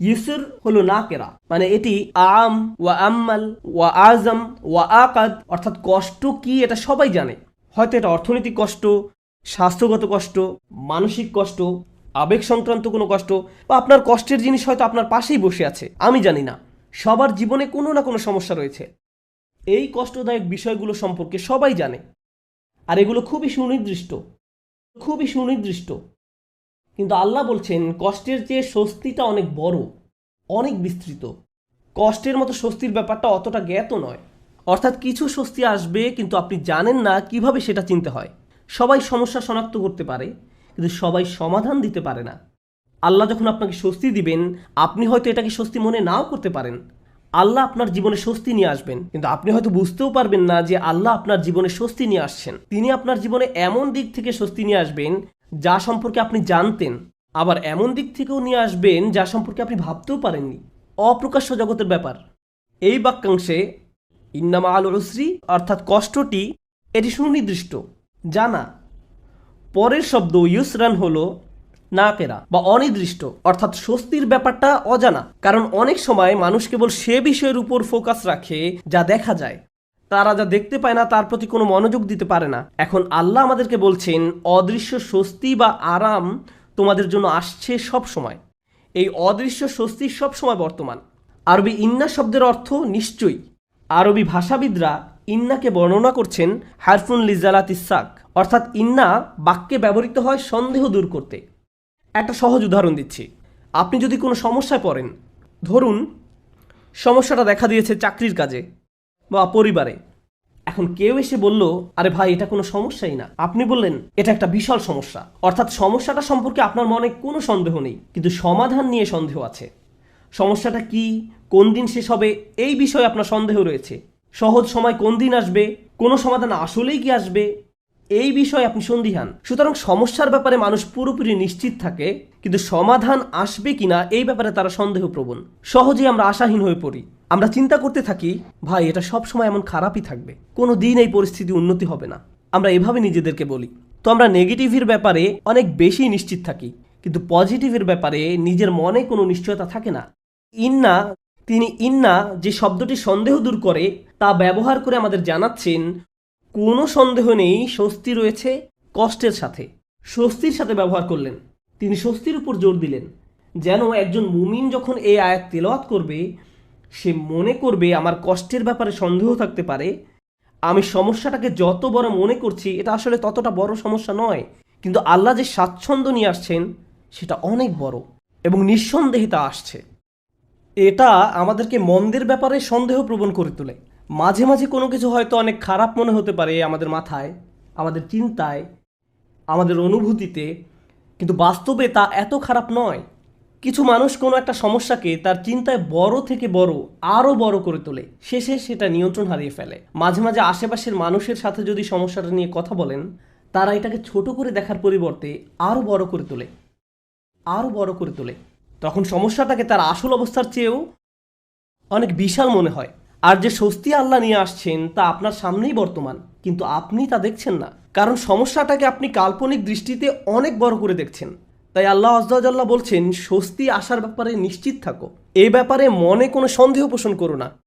ইউসুর হলো না কেরা মানে এটি আম ওয়া আম্মাল ওয়া আজম ওয়া আকাদ, অর্থাৎ কষ্ট কি এটা সবাই জানে। হয়তো এটা অর্থনৈতিক কষ্ট, স্বাস্থ্যগত কষ্ট, মানসিক কষ্ট, আবেগ সংক্রান্ত কোনো কষ্ট, বা আপনার কষ্টের জিনিস হয়তো আপনার পাশেই বসে আছে, আমি জানি না। সবার জীবনে কোনো না কোনো সমস্যা রয়েছে। এই কষ্টদায়ক বিষয়গুলো সম্পর্কে সবাই জানে। আর এগুলো খুবই সুনির্দিষ্ট। খুবই সুনির্দিষ্ট। কিন্তু আল্লাহ বলছেন, কষ্টের চেয়ে স্বস্তিটা অনেক বড়, অনেক বিস্তৃত। কষ্টের মতো স্বস্তির ব্যাপারটা অতটা জ্ঞাত নয়। অর্থাৎ কিছু স্বস্তি আসবে, কিন্তু আপনি জানেন না কীভাবে সেটা চিনতে হয়। সবাই সমস্যা শনাক্ত করতে পারে, কিন্তু সবাই সমাধান দিতে পারে না। আল্লাহ যখন আপনাকে স্বস্তি দিবেন, আপনি হয়তো এটাকে স্বস্তি মনে নাও করতে পারেন। আল্লাহ আপনার জীবনে স্বস্তি নিয়ে আসবেন, কিন্তু আপনি হয়তো বুঝতেও পারবেন না যে আল্লাহ আপনার জীবনে স্বস্তি নিয়ে আসছেন। তিনি আপনার জীবনে এমন দিক থেকে স্বস্তি নিয়ে আসবেন যা সম্পর্কে আপনি জানতেন, আবার এমন দিক থেকেও নিয়ে আসবেন যা সম্পর্কে আপনি ভাবতেও পারেননি। অপ্রকাশ্য জগতের ব্যাপার। এই বাক্যাংশে, ইন্নামা আল উসরি অর্থাৎ কষ্টটি, এটি সুনির্দিষ্ট। জানা। পরের শব্দ, ইউসরান হলো না কেরা বা অনির্দিষ্ট, অর্থাৎ স্বস্তির ব্যাপারটা অজানা। কারণ অনেক সময় মানুষ কেবল সে বিষয়ের উপর ফোকাস রাখে যা দেখা যায়। তারা যা দেখতে পায় না, তার প্রতি কোনো মনোযোগ দিতে পারে না। এখন আল্লাহ আমাদেরকে বলছেন, অদৃশ্য স্বস্তি বা আরাম তোমাদের জন্য আসছে সব সময়। এই অদৃশ্য স্বস্তি সব সময় বর্তমান। আরবি ইন্না শব্দের অর্থ নিশ্চয়ই। আরবি ভাষাবিদরা ইন্নাকে বর্ণনা করছেন, হারফুন লিজালাত ইসাক অর্থাৎ ইন্না বাক্যে ব্যবহৃত হয় সন্দেহ দূর করতে। একটা সহজ উদাহরণ দিচ্ছি। আপনি যদি কোনো সমস্যায় পড়েন, ধরুন, সমস্যাটা দেখা দিয়েছে চাকরির কাজে। বা পরিবারে। এখন কেউ এসে বলল, আরে ভাই, এটা কোনো সমস্যাই না। আপনি বললেন, এটা একটা বিশাল সমস্যা। অর্থাৎ সমস্যাটা সম্পর্কে আপনার মনে কোনো সন্দেহ নেই, কিন্তু সমাধান নিয়ে সন্দেহ আছে। সমস্যাটা কি? কোন দিন শেষ হবে? এই বিষয়ে আপনার সন্দেহ রয়েছে। সহজ সময় কোন দিন আসবে? কোনো সমাধান আসলেই কি আসবে? এই বিষয়ে আপনি সন্দিহান। সুতরাং সমস্যার ব্যাপারে মানুষ পুরোপুরি নিশ্চিত থাকে, কিন্তু সমাধান আসবে কিনা এই ব্যাপারে তারা সন্দেহপ্রবণ। সহজেই আমরা আশাহীন হয়ে পড়ি। আমরা চিন্তা করতে থাকি, ভাই, এটা সব সময় এমন খারাপই থাকবে। কোনো দিন এই পরিস্থিতি উন্নতি হবে না। আমরা এভাবে নিজেদেরকে বলি। তো আমরা নেগেটিভের ব্যাপারে অনেক বেশি নিশ্চিত থাকি, কিন্তু পজিটিভের ব্যাপারে নিজের মনে কোনো নিশ্চয়তা থাকে না। ইন্না, তিনি ইন্না যে শব্দটি সন্দেহ দূর করে, তা ব্যবহার করে আমাদের জানাচ্ছেন, কোনো সন্দেহ নেই, স্বস্তি রয়েছে কষ্টের সাথে। স্বস্তির সাথে ব্যবহার করলেন। তিনি স্বস্তির উপর জোর দিলেন। যেন একজন মুমিন যখন এই আয়াত তেলাওয়াত করবে সে মনে করবে আমার কষ্টের ব্যাপারে সন্দেহ থাকতে পারে। আমি সমস্যাটাকে যত বড় মনে করছি, এটা আসলে ততটা বড় সমস্যা নয়। কিন্তু আল্লাহ যে স্বাচ্ছন্দ্য নিয়ে আসছেন, সেটা অনেক বড় এবং নিঃসন্দেহে তা আসছে। এটা আমাদেরকে মন্দের ব্যাপারে সন্দেহ প্রবণ করে তোলে। মাঝে মাঝে কোনো কিছু হয়তো অনেক খারাপ মনে হতে পারে আমাদের মাথায়, আমাদের চিন্তায়, আমাদের অনুভূতিতে, কিন্তু বাস্তবে তা এত খারাপ নয়। কিছু মানুষ কোনো একটা সমস্যাকে তার চিন্তায় বড় থেকে বড় আরও বড় করে তোলে। শেষে সেটা নিয়ন্ত্রণ হারিয়ে ফেলে। মাঝে মাঝে আশেপাশের মানুষের সাথে যদি সমস্যাটা নিয়ে কথা বলেন, তারা এটাকে ছোট করে দেখার পরিবর্তে আরও বড় করে তোলে। আরও বড় করে তোলে। তখন সমস্যাটাকে তার আসল অবস্থার চেয়েও অনেক বিশাল মনে হয়। আর যে স্বস্তি আল্লাহ নিয়ে আসছেন, তা আপনার সামনেই বর্তমান। কিন্তু আপনি তা দেখছেন না। কারণ সমস্যাটাকে আপনি কাল্পনিক দৃষ্টিতে অনেক বড় করে দেখছেন। তাই আল্লাহ আজ্লাহ বলছেন, স্বস্তি আসার ব্যাপারে নিশ্চিত থাকো। এ ব্যাপারে মনে কোনো সন্দেহ পোষণ করো না।